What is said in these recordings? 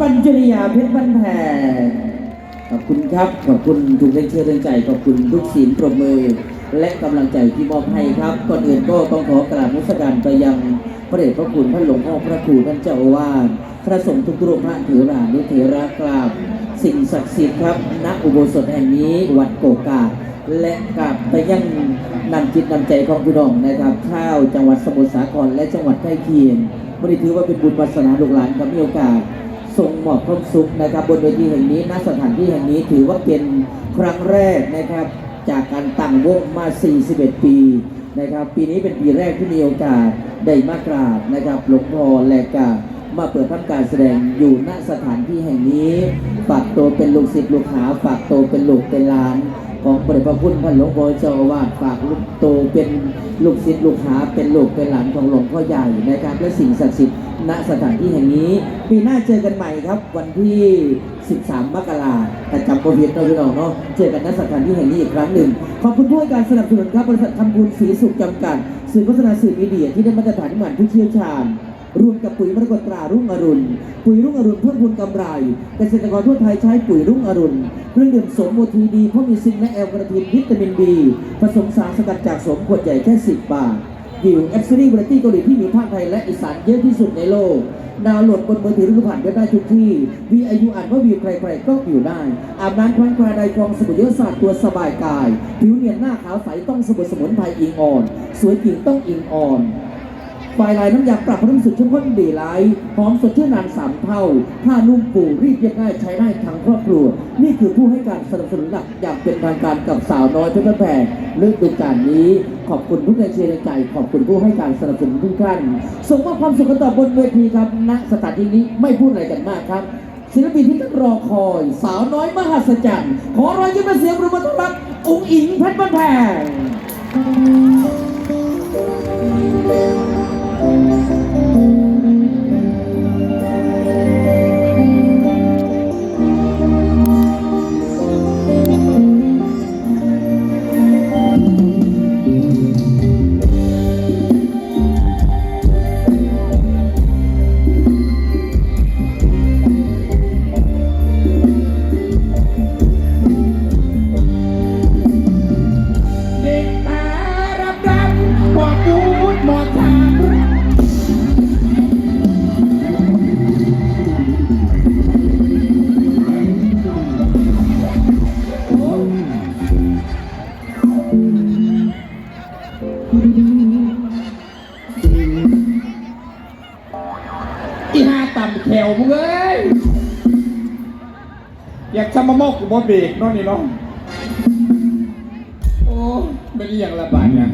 ปัญจริยาเพชรบันแพขอบคุณครับ ขอบคุณทุกแรงเชื่อแรงใจ ขอบคุณทุกศีลปรบมือ และกำลังใจที่มอบให้ครับ ก่อนอื่นก็ต้องขอกราบมุสการไปยังพระเดชพระคุณท่านหลวงพ่อพระครูท่านเจ้าอาวาสพระสงฆ์ทุกรูปพระเถรานุเถระกราบ สิ่งศักดิ์สิทธิ์ครับ ณ อุโบสถแห่งนี้วัดโกกาและกราบไปยังนำจิตนำใจของพี่น้องนะครับข้าวจังหวัดสมุทรสาครและจังหวัดใกล้เคียงวันนี้ถือว่าเป็นบุญวาสนาลูกหลานครับมีโอกาส ทรงหมอบความสุขนะครับ บนเวทีแห่งนี้ณสถานที่แห่งนี้ถือว่าเป็นครั้งแรกนะครับ จากการตั้งวงมา 41 ปีนะครับ ปีนี้เป็นปีแรกที่มีโอกาสได้มากราบนะครับหลวงพ่อและกามาเปิดทำการแสดงอยู่ณสถานที่แห่งนี้ฝากตัวเป็นลูกศิษย์ลูกหาฝากตัวเป็นลูกเป็นหลาน ของพระเดชพระคุณท่านหลวงพ่อเจ้าอาวาสฝากลูกโตเป็นลูกศิษย์ลูกหาเป็นลูกเป็นหลานของหลวงพ่อใหญ่นะครับและสิ่งศักดิ์สิทธิ์ ณสถานที่แห่งนี้ปีหน้าเจอกันใหม่ครับ วันที่ 13 มกราคมแต่จำโปรเพียนเราพี่น้องเนาะเจอกันณสถานที่แห่งนี้อีกครั้งหนึ่งขอบคุณผู้ให้การสนับสนุนครับบริษัททำบุญศรีสุขจำกัดสื่อโฆษณาสื่อมีเดียที่ได้มาตรฐานที่หมันผู้เชี่ยวชาญรวมกับปุ๋ยมรกตตรารุ่งอรุณ ปุ๋ยรุ่งอรุณเพิ่มพูนกำไร เกษตรกรทั่วไทยใช้ปุ๋ยรุ่งอรุณเครื่องดื่มโสมโมทีดีเพราะมีซิงค์และแอลกระทินวิตามินบีผสมสารสกัดจากโสมขวดใหญ่แค่ 10 บาท วิวเอปซีรีส์วาไรตี้เกาหลีที่มีภาคไทยและอีสานเยอะที่สุดในโลก ดาวน์โหลดบนมือถือหรือผ่านก็ได้ทุกที่วีอายุอ่านว่าวิวใครๆก็อยู่ได้ อาบน้ำครั้งคราใดกองสมุทรเยอะสาดตัวสบายกาย ผิวเนียนหน้าขาวใสต้องสมุนสมุนไพรอิงอ่อน สวยจริงต้องอิงอ่อน ไฟลายน้ำยาปรับพรุ่งสุดเข้มข้นดีไลท์หอมสดชื่นนานสามเท่าผ้านุ่มปูรีดเรียบง่ายใช้ได้ทั้งครอบครัว นี่คือผู้ให้การสนับสนุนหลักอย่างเป็นทางการกับสาวน้อยเพชรแพงเลือกดูการนี้ ขอบคุณทุกแรงเชียร์แรงใจ ขอบคุณผู้ให้การสนับสนุนทุกท่านส่งมอบความสุขกันต่อบนเวทีครับณสถานที่นี้ไม่พูดอะไรกันมากครับศิลปินที่ต้องรอคอย สาวน้อยมหัศจรรย์ ขอรอยยิ้มและเสียงปรบมือต้อนรับองค์อิงเพชรบ้านแพง อยากจะมามอกกูบ่เบรกเนาะนี่เนาะโอ้ไม่ได้อย่างระบาดเนี่ย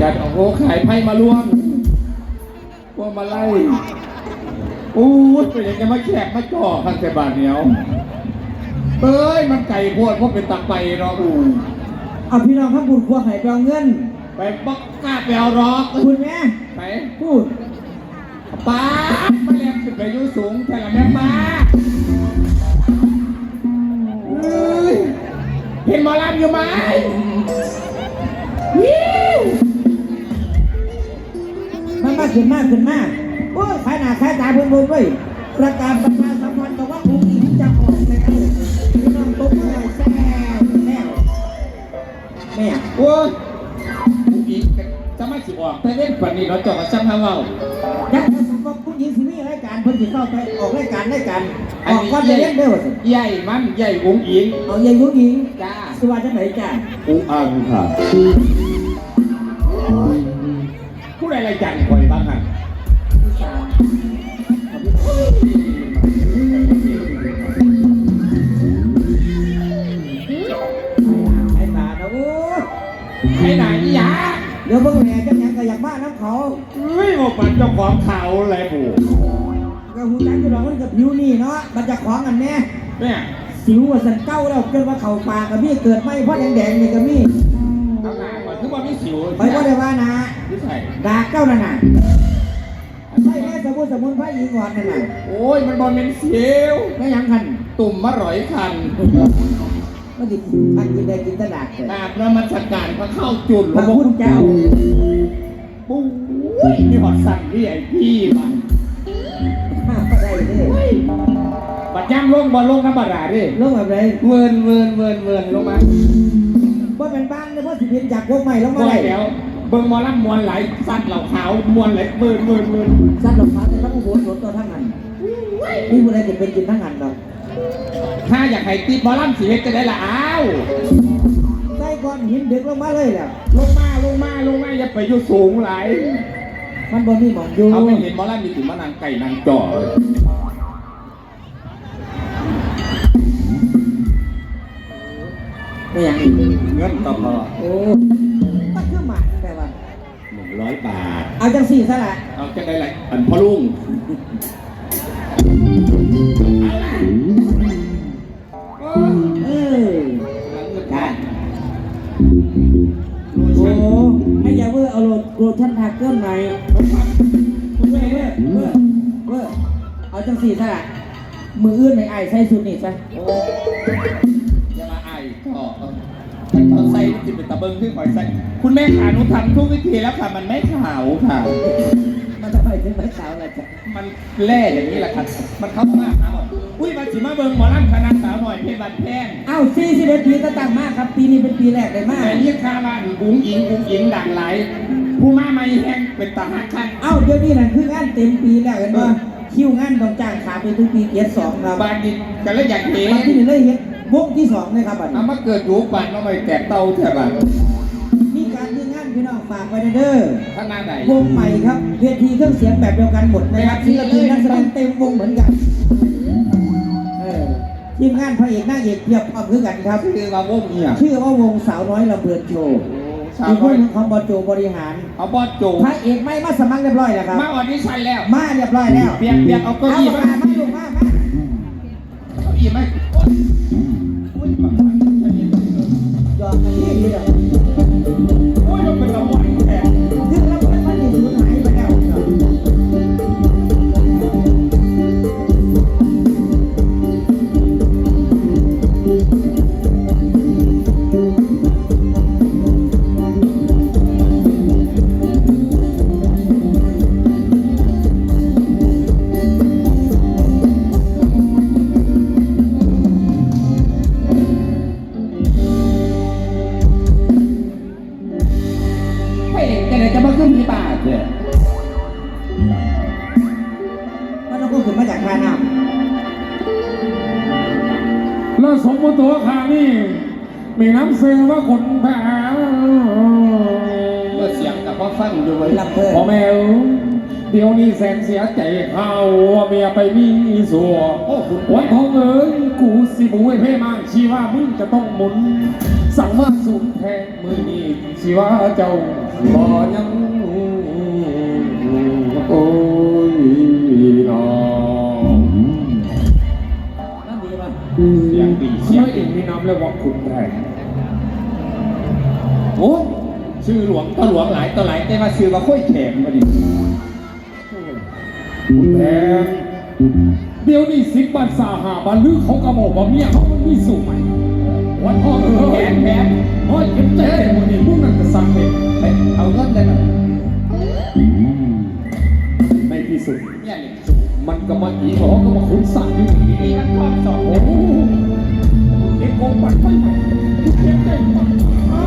จัดโอ้โหขายไพ่มาล่วงพวงมาไล่อู้ยเป็นยังไงมาแขกมาจ่อข้างแต่บาทเหนียวเอ้ยมันไก่โพวดเพราะเป็นตักไปเนาะอู้เอาพี่น้องข้างบุญครัวไห้ไปเอาเงิน ไปบักกล้าไปเอารอกคุณแม่ไปพูดป้ามาแรงขึ้นไปอยุ่สูงแต่ละแม่ป้า เห็นหมอลำอยู่ไหมมันมาขึ้นมาขึ้นมาโอ้ยขายหน้าขายตาเพิ่นบุญเว้ยประกาศประชาสัมพันธ์กับว่าผู้หญิงจะออกแล้วพี่น้องตบมือให้แซ่บแซ่แม่โอ้ยอีกจะไม่สิออกแต่เล่นฝันนี้เราจาะกับช่างเฮาเอายักษ์สมบัติ ผู้หญิงสิมีรายการเพิ่นสิเข้าไปออกรายการรายการออกก่อนจะเล่นเด้อสิใหญ่มันใหญ่วงอิงเอาใหญ่ผู้หญิงจ้าสวัสดีจังไหนจ้าอุอังค่ะผู้ใดรายการคอยบ้างฮะไอ้ตาเนาะโอ้ยไอ้ไหนอีหยาเดี๋ยวเบิ่งแหน่จังหยังก็อยากบ้าน้ำเขาเฮ้ ยบอกมันเจ้าของเขาอะไรบูก็หูจักอยู่หรอกมันกับผิวนี่เนาะมันจะของกันแน่เนี่ยสิวว่าสันเก้าแล้วจนว่าเข่าปากกับมีเกิดไม่เพราะแดงๆนี่ก็มีเอาหน้าก่อนคือว่ามีสิวไปก็ได้ว่านะไม่ใช่ดากเก้านั่นน่ะใช่แม่สมุนสมุนไพรอีกอนนั่นน่ะโอ้ยมันบอลเป็นสิวไม่ยังคันตุ่มมะร่อยคันมันดิทันกินได้กินแตดากเลยนาบแล้วมันสการพระเข้าจุดพระพุทธเจ้า ปุ้ยมีหอดสั่งที่ไอพี่มันห้าก็ได้เด้บัดย่ำลงบอลลงน้ำบาดาดิลงแบบไรเวินเวินเวินเวินลงมาว่าเป็นบ้านเลยเพราะสิเพียนจากพวกใหม่ลงมาบ่ได้อยแล้วเบิ่งหมอลำมวนไหลสัตว์เหล่าขาวมวนไหลเวินเวินเวินสัตว์หลงขาแต่ทั้งอุโบสถตัวทั้งนั้นนี่บุได้จะเป็นกินทั้งนั้นดอกถ้าอยากให้ติดหมอลำสีเล็กจะได้ละอ้าวใส่ ก้อนหินเด็กลงมาเลยแหละลงมาลงมาลงมาอย่าไปอยู่สูงไหลายมันบ่มีหมองอยู่เขาไม่เห็นหมอลำมีถึงมานางไก่นางจ่อเลยไม่อย่างอีกเงินต่อพอโอ้ก็คือหมากแต่ว่าหนึ่งร้อยบาท เอาจังสี่ซะละเอาจะได้ไรอันพ่อลุง อร์เอาโรชั่นทาเกิลหนเวอร์เวอร์เวอร์เวอร์เอาจังสี่ซะละมืออื่นในไอ้ายใส่สุดนี่ซะโอ้อย่ามาไอ้ต่อเขาใส่จิตเป็นตะเบิงขึ้นหอยใส่คุณแม่ขาหนูทำทุกวิธีแล้วค่ะ มันไม่ขาวค่ะ มันจะไปถึงไม่สาวอะไรจ้ะมันแร่อย่างนี้แหละครับมันเข้ามากครับอุ้ยมาสิมาเบิงหมอลำคณะสาวหน่อยเพชรบันแพงอ้าสี่สิเอ็ดปีก็ตั้งมากครับ ปีนี้เป็นปีแรกเลยมากแต่เรียกค่าบ้าอุ้งอิงอุ้งอิงดังไหลาย ผู้มาไม่แห้งเป็นตาหักข้างเอ้าเดี๋ยวนี้นั่นคืองานเต็มปีแล้วเห็นป่ะคิวงานต้องจ้างขาไปทุกปีเกียรติสองครับบ้านนี้กันแล้วอยากเห็นมาที่นี่เลยเฮ็ดวงที่สองเลยครับบัดเอานี้มาเกิดอยู่บ้านเราไม่แตกเตาแถบบ้านมีการมีงานพี่น้องฝากไว้เด้อข้างหน้าไหนวงใหม่ครับเวทีเครื่องเสียงแบบเดียวกันหมดนะครับศิลปินนักแสดงเต็มวงเหมือนกันเออทีมงานพระเอกนางเอกเพียบพร้อมคือกันครับคือมาวงเนี่ยชื่อว่าวงสาวน้อยลำเพลินโชว์ สาวอีกคน้อนยหนึ่งของบอโจบริหารเอาบอสโจพระเอกไม่มาสมัครเรียบร้อยแล้วครับ มาออดิชั่นแล้ว มาเรียบร้อยแล้วเปียกเปียกเอาเก้าเอาอี้มามามาลูกมามา ขึ้นที่บาทเนี่ยมันต้องขึ้นมาจากท่าน้แล้วสมมติตัวข้านี่มีน้ำเสือว่าคนแพ้เมื่อเสียงกับพ่อฟังอยู่ไว้ำลำเพลินพ่อแม่เอ้ยเดี๋ยวนี้แสนเสียใจเขาว่าเมียไปมีสัวโอ้คุณวันทองเอ้ยกูสิบุ้ยเพ่มากชีว่ามึงจะต้องหมุนสสั่งมาสุมแทงมือนี้สิว่าเจ้าบ่ยัง เสียงดีเสีเสียยงงเองมีน้ำเรียกว่าขุนแทงโอ้ชื่อหลวงก็หลวงหลายต่อหลายแต่มาชื่อว่าค่อยแข็งมาดิขุนแทงเดี๋ยวนี้สิบบาทสาหาบาลือเขากระบอกว่าเมียเขามันมีสูงไหมวันพ่อเออแข็งแข็งพ่อเก็บใจแต่วันนี้พวกนั้นจะสั่งเป็นไปเอาเงินได้ไหมในที่สุดเนี่ยนี่ มันก็มาอีกเขาก็มาขุนสั่งอยู่ดีนี่นความสอบโอ้โหเอ็กโกปัดไปไหนทุกเก็บใจปัดอ่า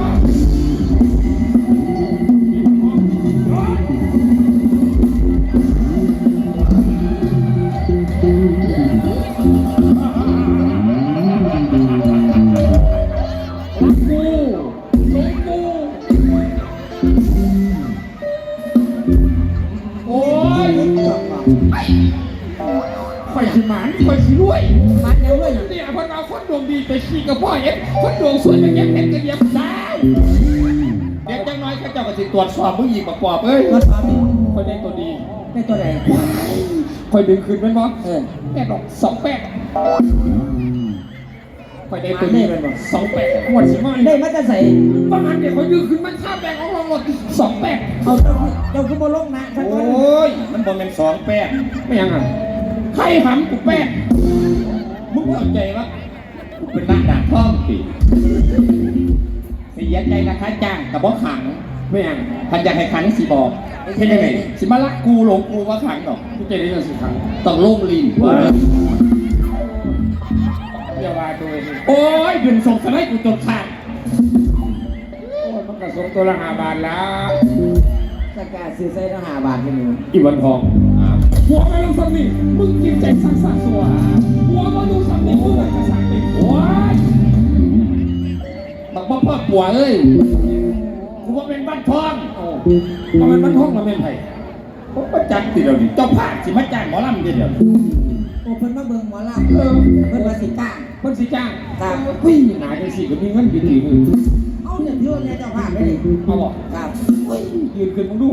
คนดวงสวยไปเก็บเห็ดกระเดียบสาวเดี๋ยวจังน้อยเขาเจ้าก็สิตรวจสอบมึงอีกประกอบเอ้ยมาทำนี่ข่อยได้ตัวดีได้ตัวไหนข่อยดึงคืนเป็นบ่เออแปดดอกสองแปดข่อยได้ตัวดีเป็นบ่สองแปดหมดสิมาได้มาจะใส่ประมาณเดี๋ยวข่อยดึงคืนมันค่าแบงของเราหมดสองแปดเอาเจ้าเจ้าขึ้นบนโลกนะทั้งโอนั้น้ยมันบ่เป็นสองแป้งไม่ยังอะใครหำกูแปดมึงเข้าใจวะกู เป็นนักด่าท่องติเสียใจนะคะจ้างกับบ่ขังไม่ยังพันอยากให้ขังสิบอกเห็นยังไงสิมาลักกูหลงกูว่าขังดอกกูจะได้เงินสิครั้งต้องลงลินอย่าว่าตัวเองโอ้ยเดือนส่งสไลด์กูจนขาดโอ้ยมันกระสมตัวละห้าบาทแล้วสกาซื้อใส่ละห้าบาทเป็นหนึ่งอีวันทองหัวไม่ต้องสั่งนี่มึงกินใจสักสักสัวหัวมาดูสั่งนี่มึงเลยจะสั่งนี่ โอ้ยบักบ่พ่อปัวเอ้ยกูว่าเป็นบ้านทองโอ้ทำไมมันห้องมาเป็นไผ่ผมประจักษ์ติเดียวนี่เจ้าภาพสิมาจ้างหมอลำเดียวโอ้เพิ่นมาเบิ่งหมอลเออำเพิ่นมาสิก้างมันสิจ้างครับวิ่งหนาจังสิก็มีเงินดีดีมือเอาเนี่ยเที่ยวเนี่ยเจ้าภาพได้ดิเอาบอกครับยืนขึ้นมึงดู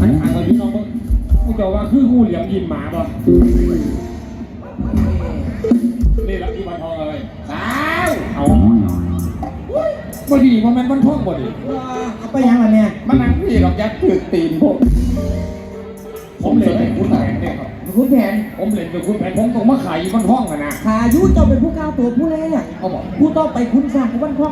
หันขางมาพี่น้องมึงกูจะว่าคืองูเหลี่ยมยิมหมาป่ เอาบ่ดีว่ามันมันท่องบ่ดีเอาไปยังล่ะเนี่ยมานั่งพี่หรอกยักษ์ถือตีนผมผมเล่นเป็นคุณแผนเนี่ยครับคุณแผนผมเล่นเป็นคุณแผนผมต้องมาขายอีมันท่องกันนะขายุเจ้าเป็นผู้กล้าตัวผู้แรกเขาบอกผู้ต้องไปคุณสร้างผู้บ้านพ่อง